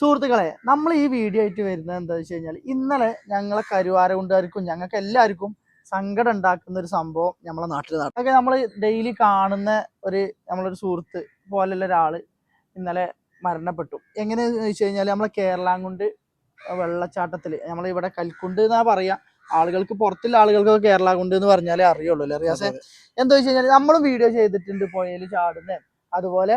സുഹൃത്തുക്കളെ നമ്മൾ ഈ വീഡിയോ ആയിട്ട് വരുന്നത് എന്താ വെച്ച് കഴിഞ്ഞാൽ ഇന്നലെ ഞങ്ങളെ കരുവാരകുണ്ടുകാർക്കും ഞങ്ങൾക്ക് എല്ലാവർക്കും സങ്കടം ഉണ്ടാക്കുന്ന ഒരു സംഭവം നമ്മളെ നാട്ടിൽ നടക്കും അതൊക്കെ നമ്മൾ ഡെയിലി കാണുന്ന ഒരു നമ്മളൊരു സുഹൃത്ത് പോലുള്ള ഒരാൾ ഇന്നലെ മരണപ്പെട്ടു. എങ്ങനെയെന്ന് വെച്ച് കഴിഞ്ഞാൽ നമ്മളെ കേരളാങ്കുണ്ട് വെള്ളച്ചാട്ടത്തിൽ നമ്മളിവിടെ കൽക്കുണ്ട് എന്നാ പറയാ. ആളുകൾക്ക് പുറത്തുള്ള ആളുകൾക്ക് കേരള കൊണ്ട് എന്ന് പറഞ്ഞാലേ അറിയുള്ളൂ അല്ലേ റിയാസെ? എന്താ വെച്ച് കഴിഞ്ഞാൽ നമ്മളും വീഡിയോ ചെയ്തിട്ടുണ്ട് പുഴയിൽ ചാടുന്ന. അതുപോലെ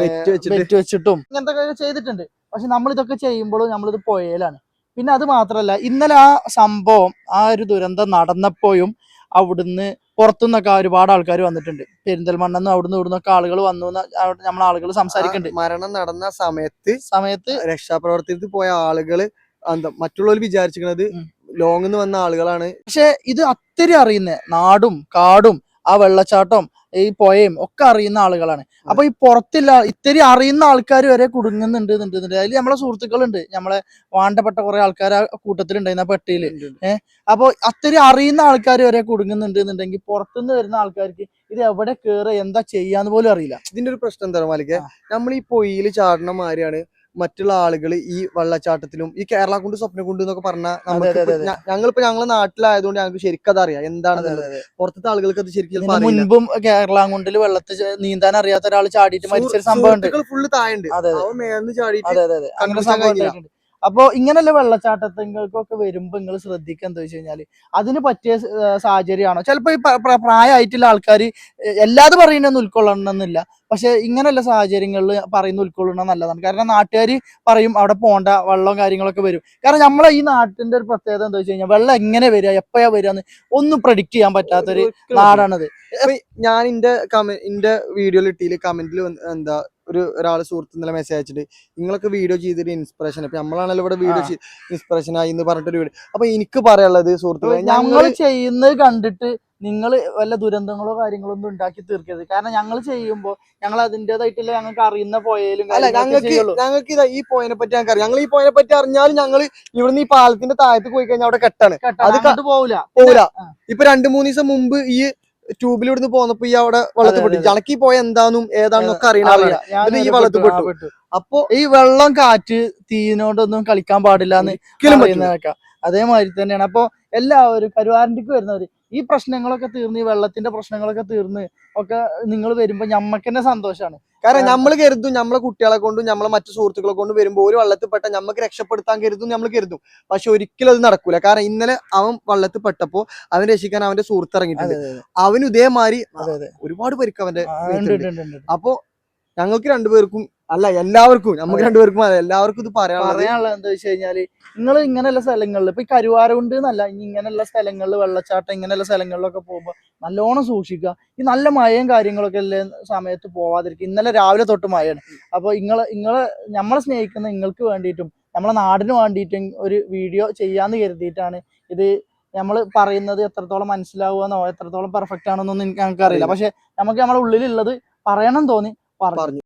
വെറ്റ് വെച്ചിട്ടും. ഇങ്ങനത്തെ ചെയ്തിട്ടുണ്ട്. പക്ഷെ നമ്മൾ ഇതൊക്കെ ചെയ്യുമ്പോഴും നമ്മളിത് പുഴയിലാണ്. പിന്നെ അത് മാത്രമല്ല ഇന്നലെ ആ സംഭവം ആ ഒരു ദുരന്തം നടന്നപ്പോഴും അവിടുന്ന് പുറത്തുനിന്നൊക്കെ ഒരുപാട് ആൾക്കാർ വന്നിട്ടുണ്ട്. പെരിന്തൽമണ്ണെന്ന് അവിടുന്ന് ഇവിടുന്നൊക്കെ ആളുകൾ വന്നു നമ്മളെ ആളുകൾ സംസാരിക്കുന്നുണ്ട് മരണം നടന്ന സമയത്ത് സമയത്ത് രക്ഷാപ്രവർത്തനത്തിൽ പോയ ആളുകൾ എന്താ മറ്റുള്ളവർ വിചാരിച്ചിരിക്കുന്നത്. ലോങ്ങിൽ നിന്ന് വന്ന ആളുകളാണ്. പക്ഷെ ഇത് അത്തിരി അറിയുന്ന നാടും കാടും ആ വെള്ളച്ചാട്ടം ഈ പുഴയും ഒക്കെ അറിയുന്ന ആളുകളാണ്. അപ്പൊ ഈ പുറത്തില്ല ഇത്തിരി അറിയുന്ന ആൾക്കാർ വരെ കുടുങ്ങുന്നുണ്ട് എന്നുണ്ട് അതിൽ നമ്മളെ സുഹൃത്തുക്കളുണ്ട്. നമ്മളെ വാണ്ടപ്പെട്ട കുറെ ആൾക്കാർ ആ കൂട്ടത്തിലുണ്ടായിരുന്ന ആ ഏഹ് അപ്പൊ അത്തിരി അറിയുന്ന ആൾക്കാർ വരെ കുടുങ്ങുന്നുണ്ട് എന്നുണ്ടെങ്കിൽ പുറത്തുനിന്ന് വരുന്ന ആൾക്കാർക്ക് ഇത് എവിടെ കേറുക എന്താ ചെയ്യാന്ന് പോലും അറിയില്ല. ഇതിന്റെ ഒരു പ്രശ്നം എന്താ മാലിക്ക നമ്മൾ ഈ പൊയ്യിൽ ചാടണ മാതിരിയാണ് മറ്റുള്ള ആളുകൾ ഈ വെള്ളച്ചാട്ടത്തിലും ഈ കേരള കൊണ്ട് സ്വപ്നം കൊണ്ട് എന്നൊക്കെ പറഞ്ഞാൽ. ഞങ്ങളിപ്പോ ഞങ്ങളെ നാട്ടിലായതുകൊണ്ട് ഞങ്ങൾക്ക് ശരിക്കും അതറിയാം. എന്താണ് പുറത്തത്തെ ആളുകൾക്ക് അത് ശരിക്കും മുൻപും കേരള കൊണ്ടിൽ വെള്ളത്തിൽ നീന്താൻ അറിയാത്ത ഒരാൾ ചാടിയിട്ട് മരിച്ചൊരു സംഭവം ഫുള്ള് അതെ. അവൻ മേന്ന് ചാടിയിട്ട് അങ്ങനെ സംഭവം കഴിഞ്ഞില്ല. അപ്പൊ ഇങ്ങനെയുള്ള വെള്ളച്ചാട്ടങ്ങൾക്കൊക്കെ വരുമ്പോ നിങ്ങൾ ശ്രദ്ധിക്കുക എന്താ വെച്ച് കഴിഞ്ഞാൽ അതിന് പറ്റിയ സാഹചര്യമാണോ? ചിലപ്പോ ഈ പ്ര- പ്ര- പ്രായമായിട്ടുള്ള ആൾക്കാർ എല്ലാതും പറയുന്നൊന്നും ഉൾക്കൊള്ളണമെന്നില്ല. പക്ഷെ ഇങ്ങനെയുള്ള സാഹചര്യങ്ങളിൽ പറയുന്ന ഉൾക്കൊള്ളണം നല്ലതാണ്. കാരണം നാട്ടുകാർ പറയും അവിടെ പോണ്ട വെള്ളവും കാര്യങ്ങളൊക്കെ വരും. കാരണം നമ്മളെ ഈ നാട്ടിന്റെ ഒരു പ്രത്യേകത എന്താ വെച്ച് കഴിഞ്ഞാൽ വെള്ളം എങ്ങനെ വരിക എപ്പോഴാ വരിക എന്ന് ഒന്നും പ്രഡിക്റ്റ് ചെയ്യാൻ പറ്റാത്തൊരു നാടാണത്. ഞാൻ എന്റെ കമ ഇന്റെ വീഡിയോയിൽ ഇട്ടിൽ കമന്റിൽ എന്താ ഒരു ഒരാൾ സുഹൃത്ത് ഇന്നലെ മെസ്സേജ് അയച്ചിട്ട് നിങ്ങളൊക്കെ വീഡിയോ ചെയ്തിട്ട് ഇൻസ്പിറേഷൻ അപ്പൊ നമ്മളാണല്ലോ ഇവിടെ വീഡിയോ. ഇൻസ്പിറേഷൻ ആയി എന്ന് പറഞ്ഞിട്ടൊരു വീഡിയോ അപ്പൊ എനിക്ക് പറയാനുള്ളത് സുഹൃത്തുക്കളെ ഞങ്ങൾ ചെയ്യുന്നത് കണ്ടിട്ട് നിങ്ങൾ വല്ല ദുരന്തങ്ങളോ കാര്യങ്ങളോ ഒന്നും ഉണ്ടാക്കി തീർക്കരുത്. കാരണം ഞങ്ങൾ ചെയ്യുമ്പോൾ ഞങ്ങൾ അതിന്റെതായിട്ടുള്ള ഞങ്ങൾക്ക് അറിയുന്ന പോയാലും അല്ല ഞങ്ങൾക്ക് ഞങ്ങൾക്ക് ഇതാ ഈ പോയിനെ പറ്റി ഞങ്ങൾക്ക് അറിയാം ഞങ്ങൾ ഈ പോയിനെ പറ്റി അറിഞ്ഞാലും ഞങ്ങൾ ഇവിടുന്ന് ഈ പാലത്തിന്റെ താഴത്ത് പോയി കഴിഞ്ഞാൽ അവിടെ കെട്ടാണ്. അത് കണ്ടു പോവില്ല പോവില്ല. ഇപ്പൊ രണ്ടു മൂന്ന് ദിവസം മുമ്പ് ഈ ട്യൂബിൽ ഇവിടുന്ന് പോന്നപ്പോ ഈ അവിടെ വെള്ളത്തിൽ പൊട്ടി. ഈ പോയ എന്താന്നും ഏതാണെന്നൊക്കെ അറിയണ. ഈ വെള്ളത്തിൽ പെട്ടു. അപ്പൊ ഈ വെള്ളം കാറ്റ് തീനോടൊന്നും കളിക്കാൻ പാടില്ല എന്ന് അതേമാതിരി തന്നെയാണ്. അപ്പൊ എല്ലാവരും കരുവാരണ്ടിക്ക് വരുന്നവര്. ഈ പ്രശ്നങ്ങളൊക്കെ തീർന്ന് ഈ വെള്ളത്തിന്റെ പ്രശ്നങ്ങളൊക്കെ തീർന്ന് ഒക്കെ നിങ്ങൾ വരുമ്പോ ഞമ്മക്ക് തന്നെ സന്തോഷമാണ് കാരണം നമ്മൾ കരുതും നമ്മളെ കുട്ടികളെ കൊണ്ടും നമ്മളെ മറ്റു സുഹൃത്തുക്കളെ കൊണ്ടും വരുമ്പോൾ ഒരു വള്ളത്തിൽ പെട്ട നമ്മക്ക് രക്ഷപ്പെടുത്താൻ കരുതും നമ്മൾ കരുതും. പക്ഷെ ഒരിക്കലും അത് നടക്കൂല. കാരണം ഇന്നലെ അവൻ വള്ളത്തിൽ പെട്ടപ്പോ അവൻ രക്ഷിക്കാൻ അവന്റെ സുഹൃത്ത് ഇറങ്ങിയിട്ടുണ്ട്. അവന് ഇതേമാതിരി ഒരുപാട് പേർക്ക് അവന്റെ. അപ്പൊ ഞങ്ങൾക്ക് രണ്ടുപേർക്കും അല്ല എല്ലാവർക്കും. നമുക്ക് രണ്ടുപേർക്കും അതെ എല്ലാവർക്കും ഇത് പറയാനുള്ളത്. പറയാനുള്ളത് എന്താ വെച്ച് കഴിഞ്ഞാൽ നിങ്ങൾ ഇങ്ങനെയുള്ള സ്ഥലങ്ങളിൽ ഇപ്പൊ ഈ കരുവാരകുണ്ട് എന്നല്ല ഇനി ഇങ്ങനെയുള്ള സ്ഥലങ്ങളിൽ വെള്ളച്ചാട്ടം ഇങ്ങനെയുള്ള സ്ഥലങ്ങളിലൊക്കെ പോകുമ്പോൾ നല്ലോണം സൂക്ഷിക്കുക. ഈ നല്ല മഴയും കാര്യങ്ങളൊക്കെ ഉള്ള സമയത്ത് പോവാതിരിക്കുക. ഇന്നലെ രാവിലെ തൊട്ട് മഴയാണ്. അപ്പൊ ഇങ്ങളെ ഇങ്ങളെ നമ്മളെ സ്നേഹിക്കുന്ന നിങ്ങൾക്ക് വേണ്ടിയിട്ടും നമ്മളെ നാടിന് വേണ്ടിയിട്ടും ഒരു വീഡിയോ ചെയ്യാന്ന് കരുതിയിട്ടാണ് ഇത് നമ്മൾ പറയുന്നത് എത്രത്തോളം മനസ്സിലാവുമെന്നോ എത്രത്തോളം പെർഫെക്റ്റ് ആണെന്നൊന്നും എനിക്ക് ഞങ്ങൾക്ക് അറിയില്ല പക്ഷെ നമുക്ക് നമ്മുടെ ഉള്ളിലുള്ളത് പറയണം തോന്നി പറഞ്ഞു.